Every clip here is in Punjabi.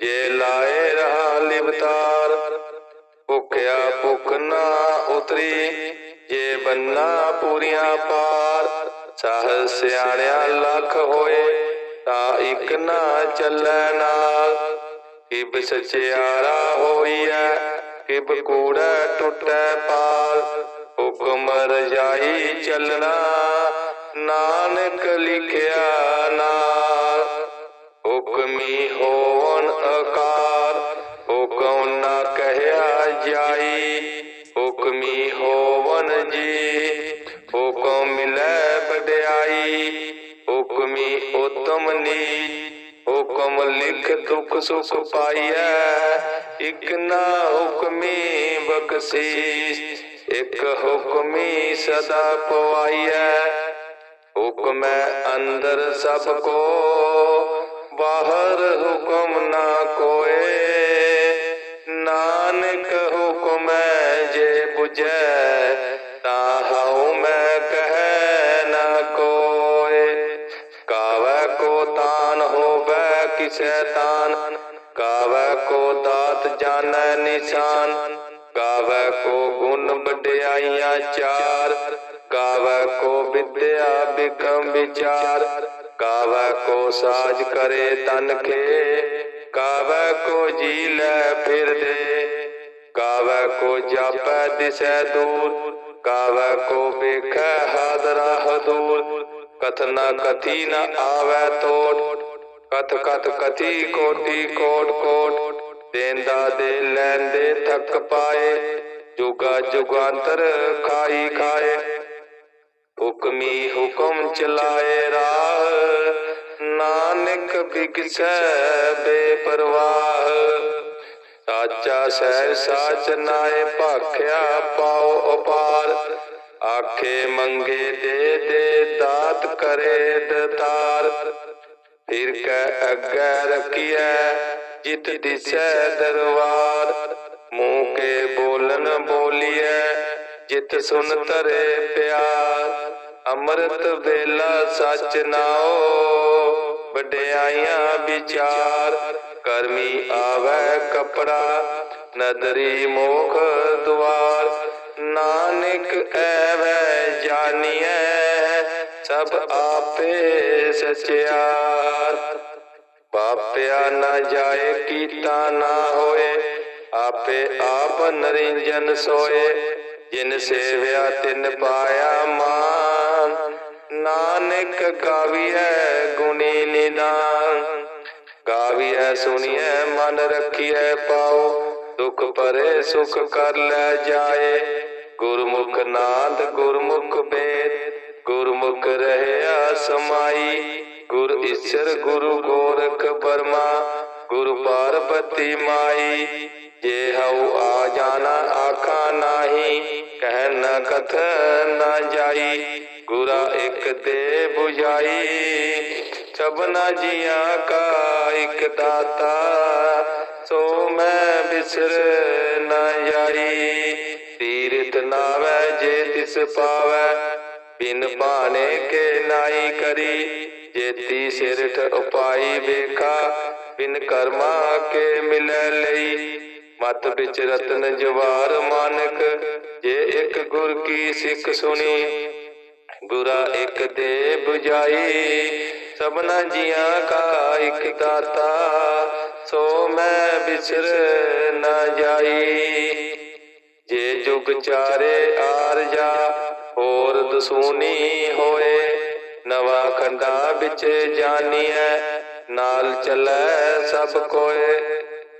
ਜੇ ਲਾਏ ਰਹਾ ਲਿਵਤਾਰ, ਭੁਖਿਆ ਭੁਖ ਨਾ ਉਤਰੀ। ਜੇ ਬੰਨਾ ਪੂਰੀਆਂ ਪਾਰ ਸਹ ਸਿਆਣਿਆ ਲੱਖ ਹੋਏ, ਤਾਂ ਇੱਕ ਨਾ ਚੱਲੈ ਨਾਲ। ਕਿਬ ਸਚਿਆਰਾ ਹੋਈਐ ਕਿਬ ਕੂੜਾ ਟੁੱਟੈ ਪਾਲ ਹੁਕਮ ਰਜਾਈ ਚੱਲਣਾ, ਨਾਨਕ ਲਿਖਿਆ ਨਾ। ਹੁਕਮੀ ਹੋਵਨ ਅਕਾਰ, ਹੁਕਮ ਨਾ ਕਹਿਆ ਜਾਈ। ਹੁਕਮੀ ਹੋਵਨ ਜੀ, ਹੁਕਮ ਮਿਲੈ ਵਡਿਆਈ। ਹੁਕਮੀ ਉਤਮ ਨੀਚ, ਹੁਕਮ ਲਿਖ ਦੁਖ ਸੁਖ ਪਾਈਐ। ਇਕ ਨਾ ਹੁਕਮੀ ਬਖਸ਼ੀਸ਼, ਇਕ ਹੁਕਮੀ ਸਦਾ ਪਵਾਈਐ। ਹੁਕਮੈ ਅੰਦਰ ਸਭ ਕੋ। ਬਾਹਰ ਹੁਕਮ ਨਾ ਕੋਏ। ਨਾਨਕ ਹੁਕਮੈ ਜੇ 부ਜੈ ਤਾ ਹਉ ਮੈਂ ਕਹੈ ਨਾ ਕੋਏ। ਕਾਵੈ ਕੋ ਤਾਨ ਹੋਵੈ ਕਿਸੈ ਤਾਨ, ਕਾਵੈ ਕੋ ਦਾਤ ਜਾਣੈ ਨਿਸ਼ਾਨ। ਕਾਵੈ ਕੋ ਗੁਣ ਵਡਿਆਈਆਂ ਚਾਰ ਵਿਦਿਆ ਬਿਕਮ ਵਿਚਾਰ। ਕਾਵੈ ਕੋ ਸਾਜ ਕਰੇ ਤਨ ਕੇ ਕਾਵੈ ਕੋ ਜੀ ਲੈ ਫਿਰਦੇ ਕਾਵੈ ਕੋ ਜਾਪੈ ਦਿਸੈ ਦੂਰ। ਕਾਵੈ ਕੋ ਵੇਖੈ ਹਾਦਰਾ ਹਦੂਰ ਕਥਨਾ ਕਥੀ ਨ ਆਵੈ ਤੋਟ ਕਥ ਕਥ ਕਥੀ ਕੋਟੀ ਕੋਟ ਕੋਟ। ਦੇਂਦਾ ਦੇ ਲੈਂਦੇ ਥੱਕ ਪਾਏ। ਜੁਗਾ ਜੁਗਾਂਤਰ ਖਾਈ ਖਾਏ। ਹੁਕਮੀ ਹੁਕਮ ਚਲਾਏ ਰਾਹ। ਨਾਨਕ ਬਿਗਸੈ ਬੇਪਰਵਾਹ। ਸਾਚਾ ਸਹਿ ਸਾਚ ਨਾਏ ਭਾਖਿਆ ਪਾਉ ਅਪਾਰ ਆਖੇ ਮੰਗੇ ਦੇ ਦੇ ਦਾਤ ਕਰੇ ਦਤਾਰ। ਫਿਰ ਕੈ ਅੱਗੇ ਰਖੀਐ, ਜਿਤ ਦਿਸੈ ਦਰਬਾਰ। ਮੂੰਹ ਕੇ ਬੋਲਨ ਬੋਲੀਐ, ਜਿਤ ਸੁਨ ਤਰੇ ਪਿਆਰ। ਅੰਮ੍ਰਿਤ ਵੇਲਾ ਸਚ ਨਾਓ ਵਡਿਆਈਆਂ ਵਿਚਾਰ, ਕਰਮੀ ਆਵੈ ਕਪੜਾ, ਨਦਰੀ ਮੋਖ ਦੁਆਰ। ਨਾਨਕ ਐਵੈ ਜਾਣੀਐ ਸਭ ਆਪੇ ਸਚਿਆਰ। ਬਾਪਿਆ ਨਾ ਜਾਏ ਕੀਤਾ ਨਾ ਹੋਏ, ਆਪੇ ਆਪ ਨਰਿੰਜਨ ਸੋਏ। ਜਿਨ ਸੇਵਿਆ ਤਿਨ ਪਾਇਆ ਮਾਨ ਨਾਨਕ ਗਾਵੀਐ ਗੁਣੀ ਨਿਦਾਨ ਗਾਵੀਐ ਸੁਣੀਐ ਮਨ ਰਖੀਐ ਪਾਉ ਦੁਖ ਪਰੇ ਸੁਖ ਕਰ ਲੈ ਜਾਏ। ਗੁਰਮੁਖ ਨਾਦ ਗੁਰਮੁਖ ਬੇਦ ਗੁਰਮੁਖ ਰਹਿਆ ਸਮਾਈ। ਗੁਰ ਈਸ਼ਰ ਗੁਰੂ ਗੋਰਖ ਬਰਮਾ ਗੁਰ ਪਾਰਬਤੀ ਮਾਈ। ਜੇ ਹਉ ਆ ਜਾਣਾ ਆਖਾ ਨਾਹੀ, ਕਹਿ ਨ ਕਥ ਨਾ ਜਾਈ। ਗੁਰਾ ਇੱਕ ਤੇ 부ਝਾਈ ਸਭਨਾ ਜੀਆਂ ਕਾ ਇੱਕ ਦਾਤਾ। ਸੋ ਮੈਂ ਬਿਸਰ ਨ ਜਾਈ, ਤੀਰਥ ਨਾਵੈ ਜੇ ਤਿਸ ਪਾਵੈ। ਬਿਨ ਭਾਣੇ ਕੇ ਨਾਈ ਕਰੀ, ਜੇਤੀ ਸਿਰਠ ਉਪਾਈ ਵੇਖਾ। ਬਿਨ ਕਰਮਾ ਕੇ ਮਿਲੈ ਲਈ, ਮਤ ਵਿੱਚ ਰਤਨ ਜਵਾਰ ਮਾਨਕ। ਜੇ ਇੱਕ ਗੁਰ ਕੀ ਸਿੱਖ ਸੁਣੀ ਗੁਰਾ ਇੱਕ ਦੇ 부ਝਾਈ ਸਭਨਾ ਜੀਆਂ ਕਾ ਇੱਕ ਦਾਤਾ, ਸੋ ਮੈਂ ਬਿਸਰ ਨਾ ਜਾਈ। ਜੇ ਜੁਗ ਚਾਰੇ ਆਰ ਜਾ, ਹੋਰ ਦਸੂਨੀ ਹੋਏ, ਨਵਾ ਖੰਡਾ ਵਿੱਚ ਜਾਨੀਐ, ਨਾਲ ਚੱਲੈ ਸਭ ਕੋਏ।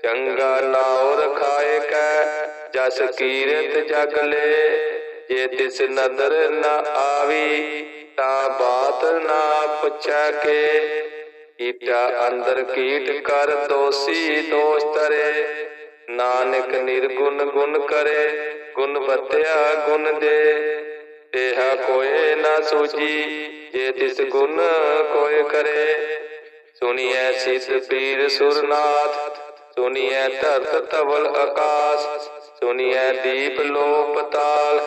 ਚੰਗਾ ਨਾਉ ਰਖਾਏ ਕੈ, ਜਸ ਕੀਰਤ ਜਗ ਲੈ ਜੇ ਤਿਸ ਨਦਰ ਨਾ ਆਵੀ, ਤਾਂ ਬਾਤ ਨਾ ਪੁੱਛੈ ਕੇ। ਕੀਟਾ ਅੰਦਰ ਕੀਟ ਕਰ ਦੋਸੀ ਦੋਸ਼ ਤਰੇ ਨਾਨਕ ਨਿਰਗੁਣ ਗੁਣ ਕਰੇ, ਗੁਣ ਬਤਿਆ ਗੁਣ ਦੇ। ਇਹ ਕੋਏ ਨਾ ਸੂਜੀ ਜੇ ਤਿਸ ਗੁਣ ਕੋਏ ਕਰੇ। ਸੁਣੀਐ ਸਿਧ ਪੀਰ ਸੁਰਨਾਥ, ਸੁਣੀਐ ਧਰਤ ਧਵਲ ਆਕਾਸ਼। ਸੁਣੀਐ ਦੀਪ ਲੋਪ ਤਾਲ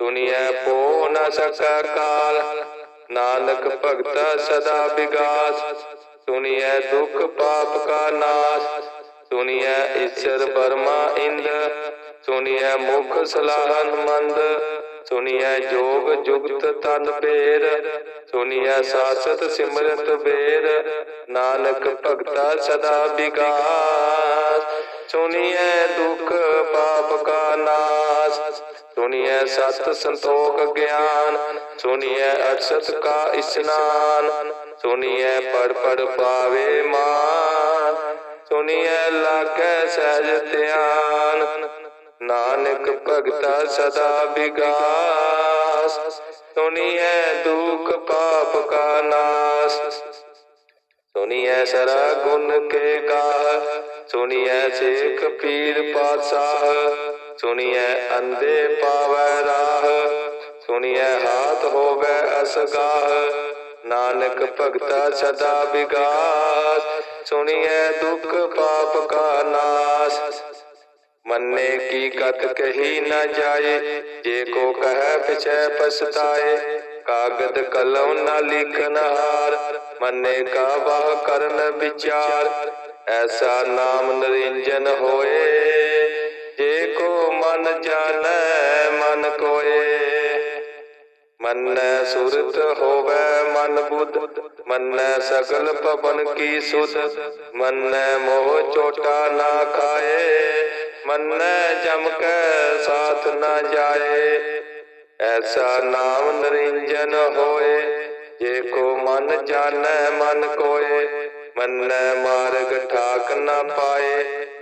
ਸੁਣੀਐ ਪੋ ਨ ਸਕੈ ਕਾਲ। ਨਾਨਕ ਭਗਤਾ ਸਦਾ ਵਿਗਾਸ। ਸੁਣੀਐ ਦੁਖ ਪਾਪ ਕਾ ਨਾਸ਼। ਸੁਣੀਐ ਈਸ਼ਰ ਬਰਮਾ ਇੰਦ ਸੁਣੀਐ ਮੁਖ ਸਲਾਹਨ ਮੰਦ। ਸੁਣੀਐ ਜੋਗ ਜੁਗਤ ਤਨ ਭੇਦ ਸੁਣੀਐ ਸਾਸਤ ਸਿਮਰਤ ਵੇਦ ਨਾਨਕ ਭਗਤਾ ਸਦਾ ਵਿਗਾਸ। ਸੁਣੀਐ ਦੁਖ ਪਾਪ ਕਾ ਨਾਸ। ਸੁਣੀਐ ਸਤ ਸੰਤੋਖ ਗਿਆਨ, ਸੁਣੀਐ ਅਰਸਤ ਕਾ ਇਸਨਾਨ, ਸੁਣੀਐ ਪੜ ਪੜ ਪਾਵੇ ਮਾਨ, ਸੁਣੀਐ ਲਾਗੈ ਸਹਿਜ ਧਿਆਨ, ਨਾਨਕ ਭਗਤਾ ਸਦਾ ਵਿਗਾਸ, ਸੁਣੀਐ ਦੁਖ ਪਾਪ ਕਾ ਨਾਸ, ਸੁਣੀਐ ਸਰਾ ਗੁਣ ਕੇ ਗਾ ਸੁਣੀਐ ਸੇਖ ਪੀਰ ਪਾਤਸ਼ਾਹ ਸੁਣੀਐ ਅੰਦੇ ਪਾਵੈ ਰਾਹ, ਸੁਣੀਐ ਹਾਥ ਹੋਵੇ ਅਸਗਾਹ। ਨਾਨਕ ਭਗਤਾ ਸਦਾ ਵਿਗਾਸ, ਸੁਣੀਐ ਦੁਖ ਪਾਪ ਕਾ ਨਾਸ। ਮੰਨੇ ਕੀ ਕਤ ਕਹੀ ਨਾ ਜਾਏ, ਜੇ ਕੋ ਕਹੈ ਪਿਛੈ ਪਛਤਾਏ, ਕਾਗਦ ਕਲਮ ਨਾ ਲਿਖਨ ਹਾਰ। ਮੰਨੇ ਕਾ ਵਾਹ ਕਰਨ ਵਿਚਾਰ, ਐਸਾ ਨਾਮ ਨਰਿੰਜਨ ਹੋਏ। ਜੇ ਕੋ ਮਨ ਜਾਣੈ, ਮਨ ਕੋਏ। ਮੰਨੈ ਸੁਰਤ ਹੋਵੇ ਮਨ ਬੁੱਧ, ਮੰਨੈ ਸਗਲ ਪਵਨ ਕੀ ਸੁਧ। ਮੰਨੈ ਮੋਹ ਚੋਟਾ ਨਾ ਖਾਏ, ਮੰਨੈ ਜਮ ਕੈ ਸਾਥ ਨਾ ਜਾਏ। ਐਸਾ ਨਾਮ ਨਰਿੰਜਨ ਹੋਏ, ਜੇ ਕੋ ਮਨ ਜਾਣੈ, ਮਨ ਕੋਏ। ਮੰਨੈ ਮਾਰਗ ਠਾਕ ਨਾ ਪਾਏ।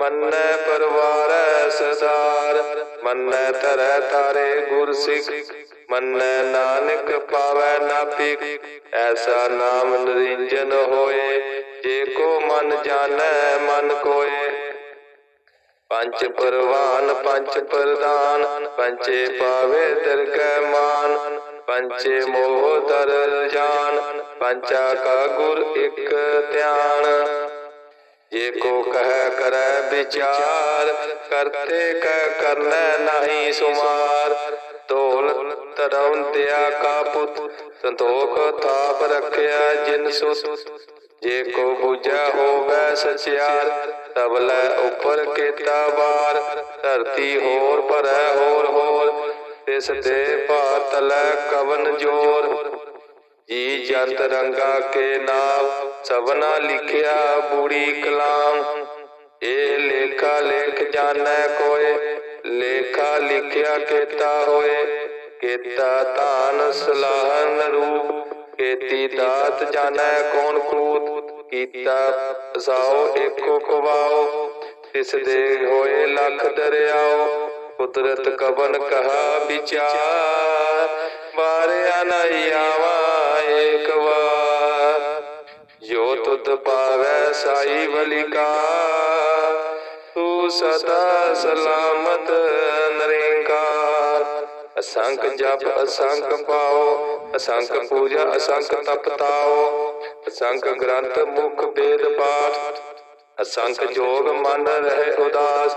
ਮੰਨੈ ਪਰਵਾਰੈ ਸਦਾਰ, ਮੰਨੈ ਧਰੈ ਤਾਰੇ ਗੁਰ ਸਿੱਖ ਮੰਨੈ ਨਾਨਕ ਪਾਵੈ ਨਾ ਐਸਾ ਨਾਮ ਨਰਿੰਜਨ ਹੋਏ, ਜੇ ਕੋ ਮਨ ਜਾਣੈ, ਮਨ ਕੋਏ। ਪੰਚ ਪਰਵਾਨ ਪੰਚ ਪ੍ਰਦਾਨ ਪੰਚੇ ਪਾਵੇ ਦਰਗਹਿ ਮਾਨ ਪੰਚੇ ਮੋਹ ਦਰ ਜਾਨ ਪੰਚਾ ਕਾ ਗੁਰ ਇਕ ਧਿਆਨ। ਜੇ ਕਹਿ ਕਰੈ ਵਿਚਾਰ, ਕਰਤੇ ਕਹਿ ਕਰਨੈ ਨਹੀਂ ਸੁਮਾਰ। ਢੋਲ ਧਰਮ ਦਿਆ ਕਾ ਪੁੱਤ, ਸੰਤੋਖ ਥਾਪ ਰਖਿਆ ਜਿਨ ਸੁਤ। ਜੇ ਕੋ ਬੁਝਾ ਹੋਵੇ ਸਚਿਆਰ ਤਬਲੇ ਉੱਪਰ ਕੀਤਾ ਵਾਰ। ਧਰਤੀ ਹੋਰ ਭਰੈ ਹੋਰ ਹੋਰ ਤਿਸ ਦੇ ਭਾਤਲੇ ਕਵਨ ਜੋਰ। ਜੀ ਜੰਤ ਰੰਗਾ ਕੇ ਨਾਮ, ਸਭਨਾ ਲਿਖਿਆ ਬੂੜੀ ਕਲਾਮ। ਇਹ ਲੇਖਾ ਲੇਖ ਜਾਣੈ ਕੋਏ, ਲੇਖਾ ਲਿਖਿਆ ਕੀਤਾ ਹੋਏ। ਕੀਤਾ ਧਾਨ ਸਲਾਹਨ ਰੂਪ, ਕੀਤੀ ਦਾਤ ਜਾਣੈ ਕੌਣ ਕੂਤ। ਕੀਤਾ ਸਾਓ ਏਕੋ ਕਵਾਓ ਤਿਸ ਦੇ ਹੋਏ ਲੱਖ ਦਰਿਆਓ। ਕੁਦਰਤ ਕਵਨ ਕਹਾ ਵਿਚਾਰ, ਵਾਰਿਆ ਨਹੀਂ ਆਵਾ ਏਕ ਵਾਰ ਜੋ ਤੁਧ ਪਾਵੈ ਸਾਈ ਬਲਿਕਾ ਤੂੰ ਸਦਾ ਸਲਾਮਤ ਨਰਿੰਕਾਰ। ਅਸੰਖ ਜਪ, ਅਸੰਖ ਪਾਓ, ਅਸੰਖ ਪੂਜਾ, ਅਸੰਖ ਤਪ ਤਾਓ ਅਸੰਖ ਗ੍ਰੰਥ ਮੁਖ ਵੇਦ ਪਾਠ, ਅਸੰਖ ਜੋਗ ਮਨ ਰਹਿ ਉਦਾਸ,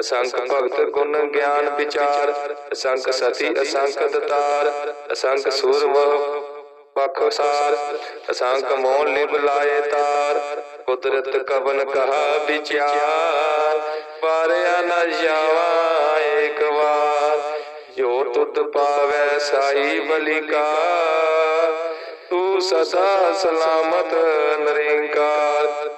ਅਸੰਖ ਭਗਤ ਗੁਣ ਗਿਆਨ ਵਿਚਾਰ, ਅਸੰਖ ਸਤੀ, ਅਸੰਖ ਦਤਾਰ ਅਸੰਖ ਸੂਰਮ ਪਖ ਸਾਰ ਅਸੰਖ ਮੋਹ ਲਿਵ ਲਾਏ ਤਾਰ। ਕੁਦਰਤ ਕਵਨ ਕਹਾ ਵਿਚਾਰ ਪਾਰਿਆ ਨ ਜਾਵਾ ਏਕ ਵਾਰ। ਜੋ ਤੁਧ ਪਾਵੈ ਸਾਈ ਬਲਿਕਾ ਤੂੰ ਸਦਾ ਸਲਾਮਤ ਨਰਿੰਕਾਰ।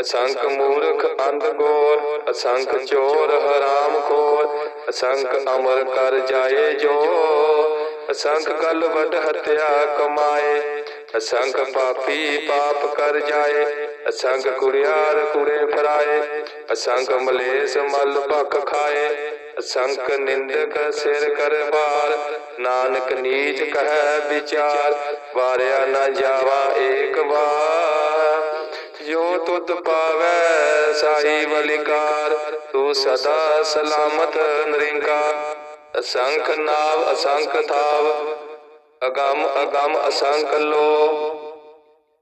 ਅਸੰਖ ਮੂਰਖ ਅੰਧ ਗੋਰ, ਅਸੰਖ ਚੋਰ ਹਰਾਮ ਖੋਰ, ਅਸੰਖ ਅਮਰ ਕਰ ਜਾਏ ਜੋ ਅਸੰਖ ਕਲ ਵਡ ਹਤਿਆ ਕਮਾਏ ਅਸੰਖ ਪਾਪੀ ਪਾਪ ਕਰ ਜਾਏ ਅਸੰਖ ਕੁੜਿਆਰ ਕੁੜੇ ਫਰਾਏ ਅਸੰਖ ਮਲੇਸ ਮਲ ਭਖ ਖਾਏ ਅਸੰਖ ਨਿੰਦਕ ਸਿਰ ਕਰ ਬਾਰ, ਨਾਨਕ ਨੀਚ ਕਹੈ ਵਿਚਾਰ, ਵਾਰਿਆ ਨਾ ਜਾਵਾ ਏਕ ਵਾਰ। ਜੋ ਤੁਧ ਪਾਵੈ ਸਾਈ ਬਲਿਕਾਰ ਤੂੰ ਸਦਾ ਸਲਾਮਤ ਨਿਰੰਕਾਰ। ਅਸੰਖ ਨਾਵ ਅਸੰਖ ਥਾਵ, ਅਗੰਮ ਅਗੰਮ ਅਸੰਖ ਲੋ।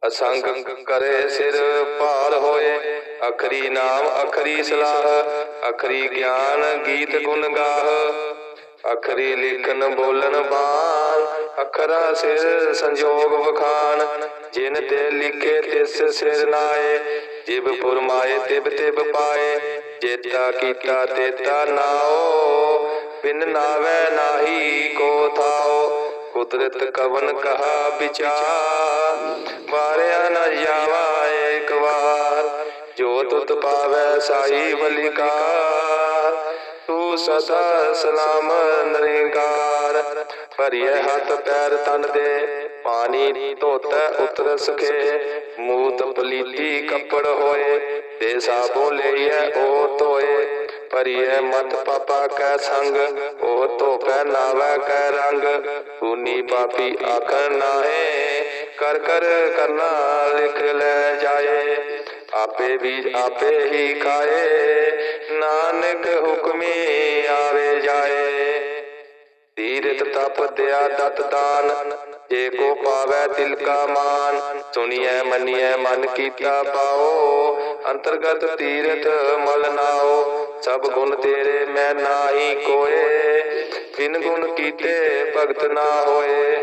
ਅਸੰਖ ਕਰੇ ਸਿਰ ਭਾਰ ਹੋਏ, ਅਖਰੀ ਨਾਮ ਅਖਰੀ ਸਲਾਹ, ਅਖਰੀ ਗਿਆਨ ਗੀਤ ਗੁਣ ਗਾਹ। ਅਖਰੀ ਲਿਖਨ ਬੋਲਨ ਬਾਣ, ਅਖਰਾ ਸਿਰ ਸੰਜੋਗ ਵਖਾਨ ਜਿਨ ਤੇ ਲਿਖੇ ਤਿਸ ਸਿਰ ਨਾਏ, ਜਿਬ ਪੁਰਮਾਏ ਤਿਬ ਤਿਬ ਪਾਏ। ਜੇਤਾ ਕੀਤਾ ਤੇਤਾ ਨਾਓ। ਬਿਨ ਨਾਵੇ ਨਾਹੀ ਕੋ ਥਾਓ ਕੁਦਰਤ ਕਵਨ ਕਹਾ ਵਿਚਾਰ। ਵਾਰਿਆ ਨ ਜਾਵਾ ਏਕ ਵਾਰ, ਜੋ ਤੁਤ ਪਾਵੈ ਸਾਈ ਬਲਿਕਾਰ ਤੂੰ ਸਦਾ ਸਲਾਮ ਨਿਰੰਕਾਰ ਭਰੀਏ ਹੱਥ ਪੈਰ ਤਨ ਦੇ, ਪਾਣੀ ਧੋਤੈ ਉਤਰ ਸਕੇ ਮੂਤ ਪਲੀਤੀ ਕੱਪੜ ਹੋਏ, ਤੇ ਸਾਬੋ ਲਈਐ ਉਹ ਧੋਏ। ਭਰੀਏ ਮਤ ਪਾਪਾ ਕੈ ਸੰਗ, ਉਹ ਧੋਪੈ ਨਾਵੈ ਕੈ ਰੰਗ। ਪੂਨੀ ਪਾਪੀ ਆਖਣ ਨਾਹੇ, ਕਰ ਕਰ ਕਰਨਾ ਲਿਖ ਲੈ ਜਾਏ। ਆਪੇ ਵੀ ਆਪੇ ਹੀ ਖਾਏ, ਨਾਨਕ ਹੁਕਮੀ ਆਵੇ ਜਾਏ। ਤੀਰਥ ਤਪ ਦਿਆ ਦਤ ਦਾਨ ਜੇ ਕੋ ਪਾਵੈ ਤਿਲ ਕਾ ਮਾਨ, ਸੁਣੀਐ, ਮੰਨੀਐ, ਮਨ ਕੀਤਾ ਪਾਓ। ਅੰਤਰਗਤ ਤੀਰਥ ਮਲ ਨਾਓ, ਸਭ ਗੁਣ ਤੇਰੇ ਮੈਂ ਨਾਹੀ ਕੋਏ। ਬਿਨ ਗੁਣ ਕੀਤੇ ਭਗਤ ਨਾ ਹੋਏ।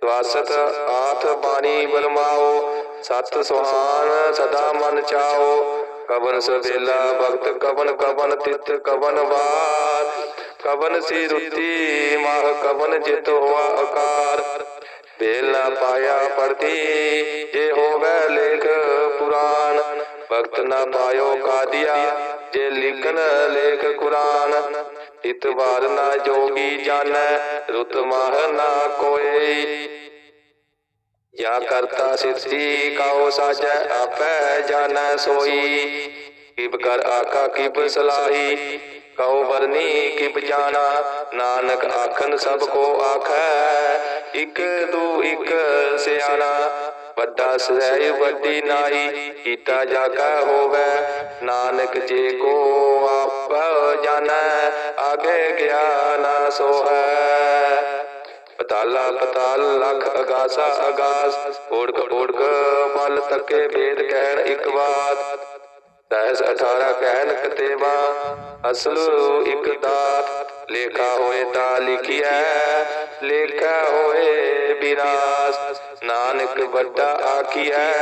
ਸਵਾਸਤ ਆਥ ਬਾਣੀ ਬਲਮਾਓ ਸਤ ਸੁਹਾਨ ਸਦਾ ਮਨ ਚਾਓ। ਕਵਨ ਸਵੇਲਾ ਭਗਤ, ਕਵਨ ਕਵਨ ਤਿਤ, ਕਵਨ ਵਾਰ। ਕਵਨ ਸੀ ਰੁੱਤੀ, ਮਾਹ ਕਵਨ ਜਿਤ ਹੋਆ ਆਕਾਰ ਬੇਲਾ ਪਾਇਆ ਪਰਤੀ ਜੇ ਹੋਵੇ ਲੇਖ ਪੁਰਾਨ ਭਗਤ ਨਾ ਪਾਇਓ ਕਾਦੀਆ, ਜੇ ਲਿਖਨ ਲੇਖ ਕੁਰਾਨ। ਇਤਵਾਰ ਨਾ ਜੋਗੀ ਜਾਣੈ, ਰੁਤ ਮਾਹ ਨਾ ਕੋਏ। ਜਾਂ ਕਰਤਾ ਸਿੱਧੀ ਕਾਉ ਸਾਜੈ, ਆਪੈ ਜਾਣੈ ਸੋਈ। ਕਿਬ ਕਰ ਆਕਾ ਕਿਬ ਸਲਾਹੀ। ਕਉ ਵਰਨੀ ਕਿਬ ਜਾਣਾ ਨਾਨਕ ਆਖਨ ਸਭ ਕੋ ਆਖੈ, ਇਕ ਦੂ ਇਕ ਸਿਆਣਾ। ਵੱਡਾ ਸਹਿ ਵੱਡੀ ਨਾਈ, ਕੀਤਾ ਜਾਗਾ ਹੋਵੇ। ਨਾਨਕ ਜੇ ਕੋ ਆਪ ਜਾਣੈ, ਆਗੇ ਗਿਆਨ ਸੋ ਪਤਾਲਾ ਪਤਾਲ ਲਖ ਅਗਾਸਾ ਅਗਾਸ ਓੜਕ ਓੜਕ ਬਲ ਤੱਕੇ ਵੇਦ ਕਹਿਣ ਇੱਕ ਬਾਤ ਦਸ 18 ਕਹਿਣ ਕਤੇਵਾ ਅਸਲ ਇੱਕ ਦਾਤ, ਲੇਖਾ ਹੋਏ ਤਾਂ ਲਿਖਿਆ ਲੇਖਾ ਹੋਏ ਵਿਰਾਸ ਨਾਨਕ ਵੱਡਾ ਆਖੀਐ,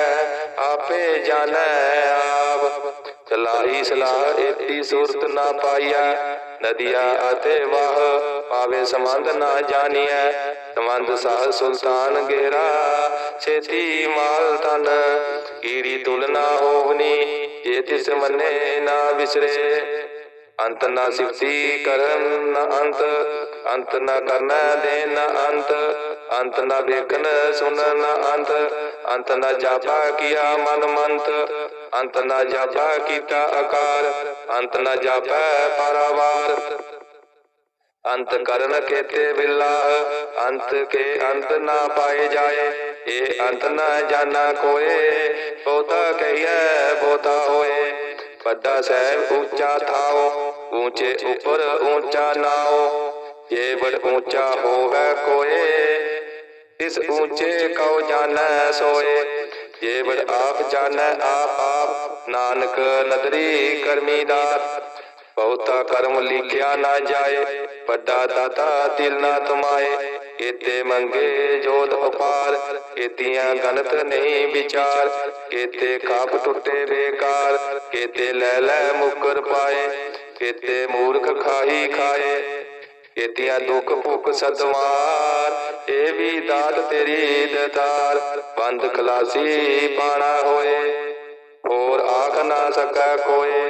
ਆਪੇ ਜਾਣੈ ਆਪ। ਚਲਾਈ ਸਲਾਹ ਏਤੀ ਸੂਰਤ ਨਾ ਪਾਈਆ ਨਦੀਆ ਅਤੇ ਵਾਹ ਪਾਵੇ ਸੰਬੰਧ ਨਾ ਜਾਣੀਐ। ਸੰਬੰਧ ਸਾਹ ਸੁਲਤਾਨ ਗੇਰਾ, ਛੇਤੀ ਮਾਲ ਤਨ ਕੀੜੀ ਤੁਲਨਾ ਹੋਵਨੀ। ਜੇ ਤਿਸ ਮੰਨੇ ਨਾ ਵਿਸਰੇ, ਅੰਤ ਨਾ ਸਿਫਤੀ ਕਰਨ ਨਾ ਅੰਤ ਅੰਤ ਨਾ ਕਰਨਾ ਦੇ ਨਾ ਅੰਤ ਅੰਤ ਨਾ ਵੇਖਣ ਸੁਣਨ ਨਾ ਅੰਤ ਅੰਤ ਨਾ ਜਾਪਾ ਕੀਆ ਮਨ ਮੰਤ, ਅੰਤ ਨਾ ਜਾਪਾ ਕੀਤਾ ਆਕਾਰ, ਅੰਤ ਨਾ ਜਾਪੈ ਪਰਵਾਰ। ਅੰਤ ਕਰਨ ਕੇਤੇ ਬਿਲਾ, ਅੰਤ ਕੇ ਅੰਤ ਨਾ ਪਾਏ ਜਾਏ ਇਹ ਅੰਤ ਨਾ ਜਾਣਾ ਕੋਏ ਬਹੁਤਾ ਕਹੀਐ ਬਹੁਤਾ ਹੋਏ ਵੱਡਾ ਸਹਿਬ ਉੱਚਾ ਥਾਓ ਉੱਚੇ ਉੱਪਰ ਉੱਚਾ ਨਾਓ ਜੇ ਬੜ ਉੱਚਾ ਹੋਵੇ ਕੋਏ ਇਸ ਉੱਚੇ ਕਉ ਜਾਣੈ ਸੋਏ ਜੇ ਬੜ ਆਪ ਜਾਣੈ ਆਪ ਆਪ ਨਾਨਕ ਨਦਰੀ ਕਰਮੀ ਦਾਤ ਬਹੁਤਾ ਕਰਮ ਲਿਖਿਆ ਨਾ ਜਾਏ ਵੱਡਾ ਦਾਤਾ ਦਿਲ ਨਾ ਤੁਮਾਏ ਕੀਤੇ ਮੰਗੇ ਜੋਤ ਉਪਾਰ ਕੀਤੀਆਂ ਗਨਤ ਨਹੀਂ ਵਿਚਾਰ, ਕੀਤੇ ਖਾਪ ਟੁੱਟੇ ਬੇਕਾਰ, ਕੀਤੇ ਲੈ ਲੈ ਮੁਕਰ ਪਾਏ, ਕੀਤੇ ਮੂਰਖ ਖਾਹੀ ਖਾਏ, ਕੀਤੀਆਂ ਦੁੱਖ ਭੁੱਖ ਸਤਵਾਰ, ਇਹ ਵੀ ਦਾਤ ਤੇਰੀ ਦਤਾਰ, ਬੰਦ ਖਲਾਸੀ ਪਾਣਾ ਹੋਏ, ਹੋਰ ਆਖ ਨਾ ਸਕੈ ਕੋਏ,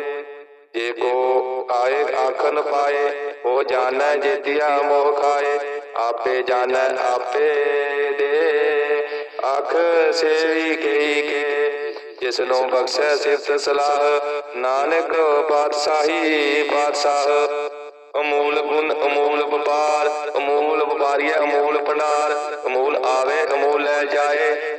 ਜੇ ਕੋ ਆਏ ਆਖਨ ਪਾਏ, ਉਹ ਜਾਣੈ ਜੇਤੀਆ ਮੋਹ ਖਾਏ। ਆਪੇ ਜਾਣੈ, ਆਪੇ ਦੇ। ਅੱਖ ਸੇਵੀ ਕਈ ਕੇ ਜਿਸ ਨੂੰ ਬਖਸ਼ੈ ਸਿਫਤ ਸਲਾਹ। ਨਾਨਕ ਬਾਦਸ਼ਾਹੀ ਬਾਦਸ਼ਾਹ ਅਮੂਲ ਗੁਣ, ਅਮੂਲ ਵਪਾਰ। ਅਮੂਲ ਵਪਾਰੀਆ ਅਮੂਲ ਭੰਡਾਰ। ਅਮੂਲ ਆਵੇ, ਅਮੂਲ ਲੈ ਜਾਏ।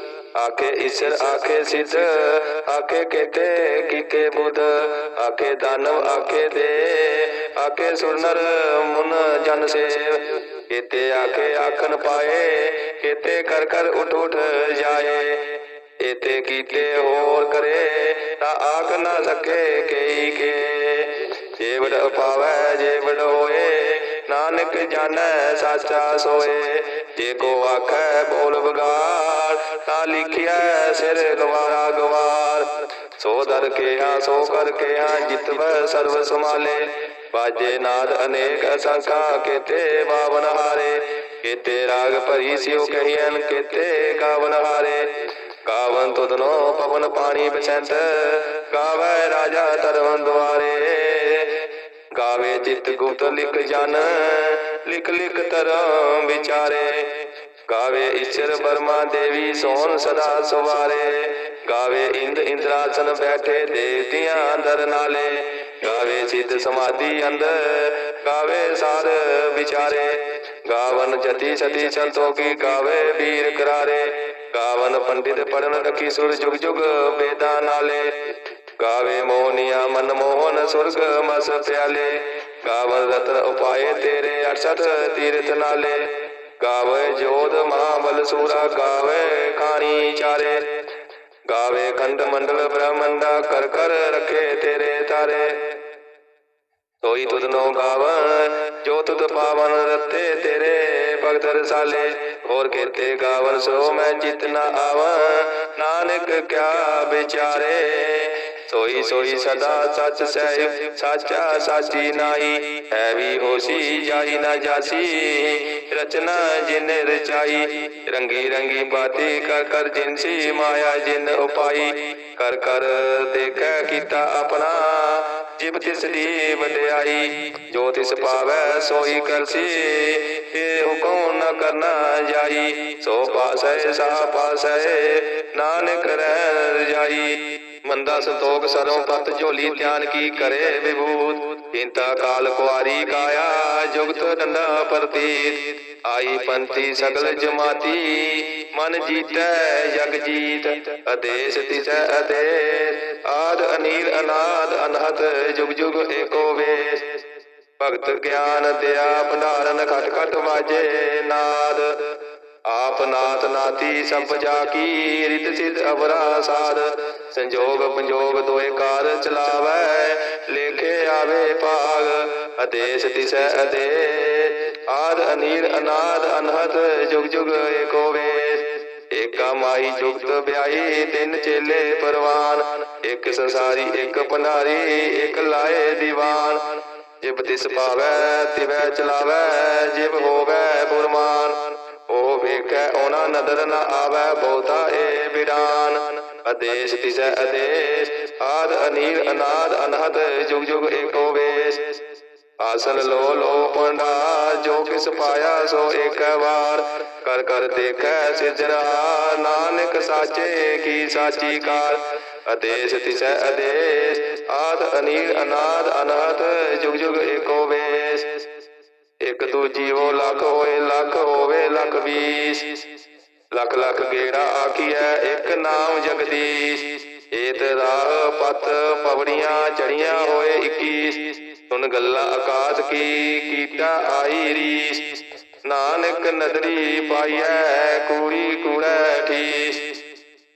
ਆਖੇ ਈਸ਼ਰ, ਆਖੇ ਸਿੱਧ, ਆਖੇ ਕੀਤੇ ਕੀਤੇ ਬੁੱਧ। ਆਖੇ ਦਾਨਵ, ਆਖੇ ਦੇ, ਆਖੇ ਸੁਰਨਰ ਮੁਨ ਜਨ ਸੇਵ। ਕੀਤੇ ਆਖੇ ਆਖਣ ਪਾਏ, ਕੀਤੇ ਕਰ ਕਰ ਉਠ ਉਠ ਜਾਏ। ਇਤੇ ਕੀਤੇ ਹੋਰ ਕਰੇ, ਤਾਂ ਆਖ ਨਾ ਸਕੇ ਕਈ ਕੇ। ਜੇਵੜ ਪਾਵੈ ਜੇਵੜ ਹੋਏ ਨਾਨਕ ਜਾਣੈ ਸਾਚਾ ਸੋਏ। ਜੇ ਕੋ ਆਖੈ ਬੋਲ ਬਗਾਰ ਤਾਂ ਲਿਖਿਆ ਸਿਰ ਗਵਾਰਾ ਗਵਾਰ। ਸੋ ਦਰ ਕੇ ਸੋ ਕਰ ਕੇ ਜਿਤਵੈ ਸਰਬ ਸਮਾਲੇ ਬਾਜੇ ਨਾਦ ਅਨੇਕ ਅਸੰਖਾ, ਕੀਤੇ ਬਾਵਨ ਹਾਰੇ। ਕੀਤੇ ਰਾਗ ਭਰੀ ਸਿਉ ਕਹੀਐਨ, ਕੀਤੇ ਗਾਵਨ ਹਾਰੇ। ਗਾਵਨ ਤੁਧਨੋ ਪਵਨ ਪਾਣੀ ਬਸੰਤ, ਗਾਵੇ ਰਾਜਾ ਤਰਵਨ ਦੁਆਰੇ। ਗਾਵੇ ਚਿਤ ਗੁਪਤ ਲਿਖ ਜਨ, ਲਿਖ ਲਿਖ ਤਰਮ ਵਿਚਾਰੇ। ਗਾਵੇ ਈਸ਼ਰ ਬਰਮਾ ਦੇਵੀ ਸੋਨ ਸਦਾ ਸੁਵਾਰੇ। ਗਾਵੇ ਇੰਦ ਇੰਦਰਾਸਨ ਬੈਠੇ ਦੇਵਤਿਆਂ ਦਰ ਨਾਲੇ। ਗਾਵੇ ਸਿੱਧ ਸਮਾਧੀ ਅੰਦਰ, ਗਾਵੇ ਸਾਰ ਵਿਚਾਰੇ। ਗਾਵਨ ਜਤੀ ਸਤੀ ਸੰਤੋਖੀ ਗਾਵੇ ਵੀਰ ਕਰਾਰੇ। ਗਾਵਨ ਪੰਡਿਤ ਪੜਨ ਰਖੀ ਸੁਰ ਜੁਗ ਜੁਗ ਵੇਦਾਂ ਨਾਲੇ। ਗਾਵੇ ਮੋਹਨੀਆ ਮਨ ਮੋਹਨ ਸੁਰਗ ਮਸ ਪਿਆਲੇ ਗਾਵਨ ਰਤਨ ਉਪਾਏ ਤੇਰੇ 68 ਤੀਰਥ ਨਾਲੇ। ਗਾਵੇ ਜੋਧ ਮਹਾਬਲ ਸੂਰਾ, ਗਾਵੇ ਖਾਣੀ ਚਾਰੇ। ਗਾਵੇ ਖੰਡ ਮੰਡਲ ਬ੍ਰਹਮੰਡਾ ਕਰ ਕਰ ਰਖੇ ਤੇਰੇ ਤਾਰੇ। ਸੋਈ ਤੁਧ ਨੋ ਗਾਵਨ ਜੋ ਤੁਧ ਪਾਵਨ ਰਤੇ ਤੇਰੇ ਭਗਤ ਰਸਾਲੇ। ਹੋਰ ਕੀਤੇ ਗਾਵਨ ਸੋ ਮੈਂ ਜਿਤ ਨਾ ਆਵਾਂ, ਨਾਨਕ ਕਿਆ ਵਿਚਾਰੇ। ਸੋਈ ਸੋਈ ਸਦਾ ਸੱਚ ਸਹਿ ਸਾਚਾ ਸਾਚੀ ਨਾਈ ਹੈ ਵੀ ਹੋਸੀ ਜਾਈ ਨਾ ਜਾਸੀ। ਰਚਨਾ ਜਿਨ ਰਚਾਈ, ਰੰਗੀ ਰੰਗੀ ਬਾਤੀ ਕਰ ਕਰ ਜਿਨਸੀ ਮਾਇਆ ਜਿਨ ਉਪਾਈ। ਕਰ ਕਰ ਦੇਖੈ ਕੀਤਾ ਆਪਣਾ, ਜਿਬ ਤਿਸ ਦੀ ਵਡਿਆਈ। ਜੋ ਤਿਸ ਪਾਵੈ ਸੋਈ ਕਰਸੀ ਇਹ ਹੁਕਮ ਨ ਕਰਨਾ ਜਾਈ। ਸੋ ਪਾਸੈ, ਸਾ ਪਾਸੈ, ਨਾਨਕ ਰਹਿ ਰਜਾਈ। ਮੰਦਾ ਸੰਤੋਖ ਸਰੋਂ ਪਤ ਝੋਲੀ ਧਿਆਨ ਕੀ ਕਰੇ ਵਿਭੂਤ? ਇੰਤਾ ਕਾਲ ਕੁਆਰੀ ਕਾਇਆ, ਜੁਗਤ ਡੰਡਾ ਪ੍ਰਤੀਤ। ਆਈ ਪੰਥੀ ਸਗਲ ਜਮਾਤੀ, ਮਨ ਜੀਤੈ ਜਗ ਜੀਤ। ਆਦੇਸ਼ ਤਿਸੈ ਆਦੇਸ਼, ਆਦ ਅਨੀਲ ਅਨਾਦ ਅਨਹਤ, ਜੁਗ ਜੁਗ ਏਕੋ ਵੇਸ਼। ਭਗਤ ਗਿਆਨ ਦਿਆ, ਭੰਡਾਰਨ ਖਟ ਖਟ ਵਾਜੇ ਨਾਦ। ਆਪ ਨਾਥ ਨਾਤੀ ਸਭ ਜਾ ਕੀ ਰਿਤ ਸਿਧ ਅਵਰਾ ਸਾਧ ਸੰਜੋਗ ਪੰਜੋਗ ਦੋਏ ਕਾਰ ਚਲਾਵੈ, ਲੇਖੇ ਆਵੇ ਭਾਗ। ਆਦੇਸ਼ ਤਿਸੈ ਆਦੇਸ਼, ਆਦ ਅਨੀਰ ਅਨਾਦ ਅਨਹਤ ਜੁਗ ਜੁਗ ਏਕੋ ਵੇਸ਼। ਏਕਾ ਮਾਈ ਜੁਗਤ ਵਿਆਹੀ, ਤਿੰਨ ਚੇਲੇ ਪਰਵਾਨ। ਇੱਕ ਸੰਸਾਰੀ, ਇੱਕ ਭੰਡਾਰੀ, ਇੱਕ ਲਾਏ ਦੀਵਾਨ। ਜਿਬ ਤਿਸ ਪਾਵੈ, ਤਿਵੈ ਚਲਾਵੈ, ਜਿਬ ਹੋਵੈ ਪੁਰਮਾਨ। ਵੇਖੈ, ਉਹਨਾਂ ਨਦਰ ਨ ਆਵੈ ਬਹੁਤਾ ਏ ਬਿਰਾਨ ਆਦੇਸ਼ ਤਿਸੈ ਆਦੇਸ਼, ਆਦ ਅਨੀਰ, ਅਨਾਦ, ਅਨਹਦ, ਜੁਗ ਜੁਗ ਏਕੋ ਵੇਸ਼। ਆਸਨ ਲੋ ਲੋ ਪੰਡਾ ਜੋ ਕਿਸ ਪਾਇਆ ਸੋ ਇੱਕ ਵਾਰ। ਕਰ ਕਰ ਦੇਖੈ ਸਿਜਰਾ ਨਾਨਕ ਸਾਚੇ ਕੀ ਸਾਚੀ ਕਾਰ। ਆਦੇਸ਼ ਤਿਸੈ ਆਦੇਸ਼, ਆਦ ਅਨੀਰ, ਅਨਾਦ, ਅਨਹਦ, ਜੁਗ ਜੁਗ ਏਕੋ ਵੇਸ਼। ਇੱਕ ਦੂਜੀ ਜੀਵੋ ਲੱਖ ਹੋਏ, ਲੱਖ ਹੋਵੇ ਲੱਖ ਵੀਸ ਲੱਖ ਲੱਖ ਗੇੜਾ ਆਖੀਐ, ਇੱਕ ਨਾਮ ਜਗਦੀਸ਼। ਏਤ ਰਾਹ ਪਤ ਪਵੜੀਆਂ ਚੜੀਆਂ ਹੋਏ 21 ਸੁਣ ਗੱਲਾਂ ਆਕਾਸ਼ ਕੀ ਕੀਤਾ ਆਈ ਰੀਸ। ਨਾਨਕ ਨਦਰੀ ਪਾਈਐ, ਕੂੜੀ ਕੂੜੈ ਠੀਸ।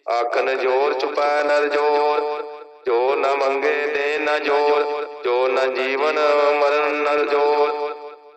ਆਖਨ ਜੋਰ ਚੁਪੈ ਨਰ ਜੋਰ, ਜੋ ਨ ਮੰਗੇ ਦੇ ਨ ਜੋਰ, ਜੋ ਨ ਜੀਵਨ ਮਰਨ ਨਰ ਜੋਰ।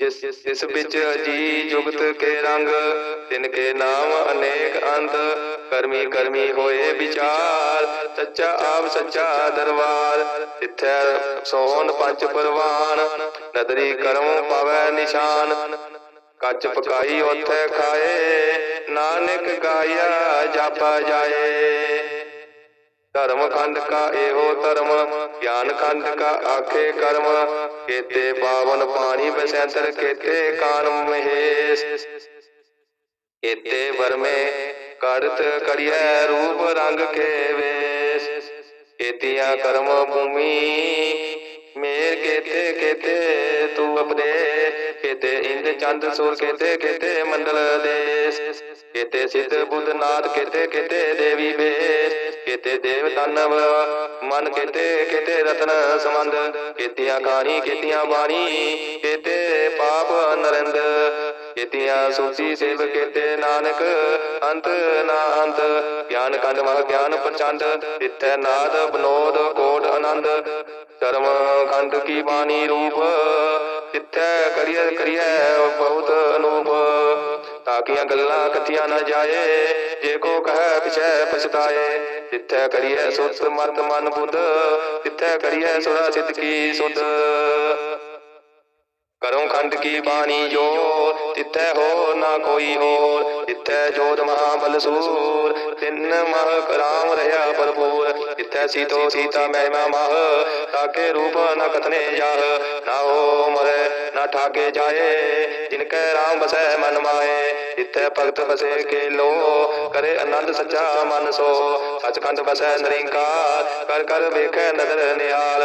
ਜਿਸ ਇਸ ਵਿੱਚ ਅਜੀ ਜੁਗਤ ਕੇ ਰੰਗ, ਤਿਨ ਕੇ ਨਾਮ ਅਨੇਕ ਅੰਤ ਕਰਮੀ ਕਰਮੀ ਹੋਏ ਵਿਚਾਰ, ਸੱਚਾ ਆਪ, ਸੱਚਾ ਦਰਬਾਰ, ਤਿੱਥੈ ਸੋਨ ਪੰਜ ਪਰਵਾਨ, ਨਦਰੀ ਕਰਮ ਪਾਵੈ ਨਿਸ਼ਾਨ, ਕੱਚ ਪਕਾਈ ਉਥੇ ਖਾਏ, ਨਾਨਕ ਗਾਇਆ, ਜਾਪਾ ਜਾਏ। ਧਰਮ ਖੰਡ ਕਾ ਇਹੋ ਧਰਮ, ਗਿਆਨ ਖੰਡ ਕਾ ਆਖੇ ਕਰਮ। ਕੇਤੇ ਪਾਵਨ ਪਾਣੀ ਬਸੰਤਰ, ਕੇਤੇ ਕਾਨ ਮਹੇਸ਼। ਕੇਤੇ ਵਰਮੇ ਕਰਤ ਕੜੀਐ ਰੂਪ ਰੰਗ ਕੇ ਵੇਸ਼। ਕੇਤੀਆਂ ਕਰਮ ਭੂਮੀ ਮੇਰ ਕੇਤੇ ਕੇਤੇ ਤੂੰ ਅਪਦੇ ਕੇਤੇ ਇੰਦ ਚੰਦ ਸੂਰ ਕੇਤੇ ਕੇਤੇ ਮੰਡਲ ਦੇਸ? ਕੇਤੇ ਸਿੱਧ ਬੁੱਧ ਨਾਥ ਕੇਤੇ ਕੇਤੇ ਦੇਵੀ ਵੇਸ? ਕੇਤੇ ਦੇਵ ਦਾਨਵ ਮਨ ਕੇਤੇ ਕੇਤੇ ਰਤਨ ਸਮੰਦ ਕੇਤੀਆਂ ਕਹਾਣੀ ਕੇਤੀਆਂ ਬਾਣੀ? ਕੇਤੇ ਪਾਪ ਨਰਿੰਦ? ਕੇਤੀਆਂ ਸੂਚੀ ਸੇਵ ਕੇਤੇ ਨਾਨਕ? ਅੰਤ ਨਾ ਅੰਤ। ਗਿਆਨ ਕੰਡ ਮਹ ਗਿਆਨ ਪ੍ਰਚੰਡ ਤਿੱਥੈ ਨਾਦ ਬਨੋਦ ਕੋਟ ਆਨੰਦ। ਕਰਮ ਖੰਡ ਕੀ ਬਾਣੀ ਰੂਪ? ਤਿੱਥੈ ਕਰੀਏ ਕਰੀਏ ਬਹੁਤ ਅਨੂਪ। ਤਾਕੀਆਂ ਗੱਲਾਂ ਕਥੀਆਂ ਨਾ ਜਾਏ, ਜੇ ਕੋ ਕਹੈ ਪਿਛੈ ਪਛਤਾਏ। ਤਿੱਥੈ ਕਰੀਐ ਸੁਤ ਮਤ ਮਨ ਬੁੱਧ, ਤਿੱਥੈ ਕਰੀਏ ਸੁਰਾ ਸਿੱਧ ਕੀ ਸੁਧ। ਕਰਮ ਖੰਡ ਕੀ ਬਾਣੀ ਜੋ ਤਿੱਥੈ ਹੋ ਨਾ ਕੋਈ ਹੋਰ। ਤਿੱਥੈ ਜੋਤ ਮਹਾਬਲ ਸੂਰ ਤਿੰਨ ਮਹ ਕਰਾਮ ਰਹਾ ਭਰਪੂਰ ਤਿੱਥੈ ਸੀਤੋ ਸੀਤਾ ਮਹਿਮਾ ਮਹ, ਤਾਕੇ ਰੂਪ ਨ ਕਥਨੇ ਜਾਹ, ਨਾ ਹੋ ਮਰੇ। ਨਾ ਠਾਕੇ ਜਾਏ, ਜਿਨ ਕੈ ਰਾਮ ਬਸੈ ਮਨ ਮਾਏ ਤਿੱਥੈ ਭਗਤ ਬਸੇ ਕੇ ਲੋ ਕਰੇ ਆਨੰਦ ਸੱਚਾ ਮਨ ਸੋ। ਸਚਖੰਡ ਬਸੈ ਨਿਰੰਕਾਰ ਕਰ ਕਰ ਵੇਖੈ ਨਦਰ ਨਿਹਾਲ।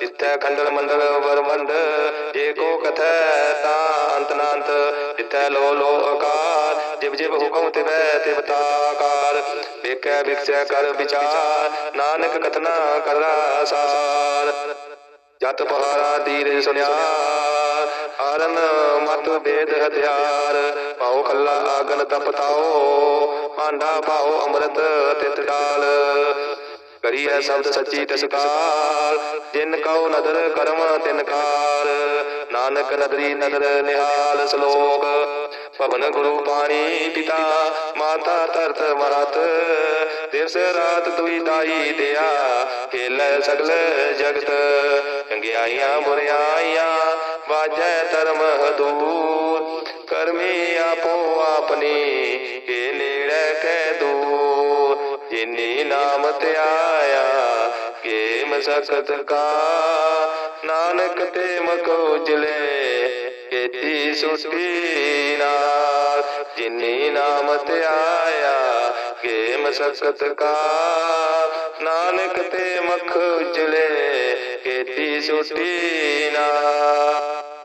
ਤਿੱਥੈ ਖੰਡਲ ਮੰਡਲ ਵਰਮੰਡ ਜੇ ਕੋ ਕਥੈ ਤਾਂ ਅੰਤ ਨਾ ਅੰਤ ਲੋ ਲੋ ਆਕਾਰ, ਜਿਵ ਜਿਵ ਹੁਕਮ ਤਿਵੈ ਤਿਵਤਾ ਤਾਕਾਰ। ਵੇਖੈ ਵਿਖਸੈ ਕਰ ਵਿਚਾਰ, ਨਾਨਕ ਕਥਨਾ ਕਰਦਾ ਸਾਰ। ਜਤ ਪਹਾਰਾ ਦੀਰ ਸੁਨਿਆ। ਹਰਨ ਮਤ ਵੇਦ ਹਥਿਆਰ। ਪਾਉ ਖੱਲਾ ਆਗਨ ਤਪਤਾਓ ਭਾਂਡਾ ਪਾਉ ਅੰਮ੍ਰਿਤ ਤਿਤ ਡਾਲ ਕਰੀਐ ਸ਼ਬਦ ਸੱਚੀ ਤਸਕਾਲ ਜਿਨ ਕਉ ਨਦਰ ਕਰਮ ਤਿਨ ਕਾਰ। ਨਾਨਕ ਨਦਰੀ ਨਦਰ ਨਿਹਾਲ ਸ਼ਲੋਕ। ਭਵਨ ਗੁਰੂ ਪਾਣੀ ਪਿਤਾ, ਮਾਤਾ ਤਰਤ ਮਰਤ ਦਿਵਸ ਰਾਤ ਦੁਈ ਦਾਈ ਦਿਆ, ਖੇਲੇ ਸਗਲ ਜਗਤ। ਚੰਗਿਆਈਆਂ ਬੁਰਿਆਈਆਂ ਵਾਜੈ ਧਰਮ ਹਦੂਰ। ਕਰਮੀ ਆਪੋ ਆਪਣੀ ਕੇ ਨੇੜੇ ਕੈ ਦੂਰ। ਜਿਨੀ ਨਾਮ ਧਿਆਇਆ ਕੇ ਮਸਕਤ ਕਾ। ਨਾਨਕ ਤੇ ਮਕ ਉਜਲੇ ਕੀਤੀ ਸੁਸਤੀ ਨਾਲ ਜਿਨੀ ਨਾਮ ਆਇਆ ਕੇ ਮਸਕਤ ਕਾ। ਨਾਨਕ ਤੇ ਮਖ ਉਜਲੇ ਕੀਤੀ ਸੁਸਤੀ ਨਾਲ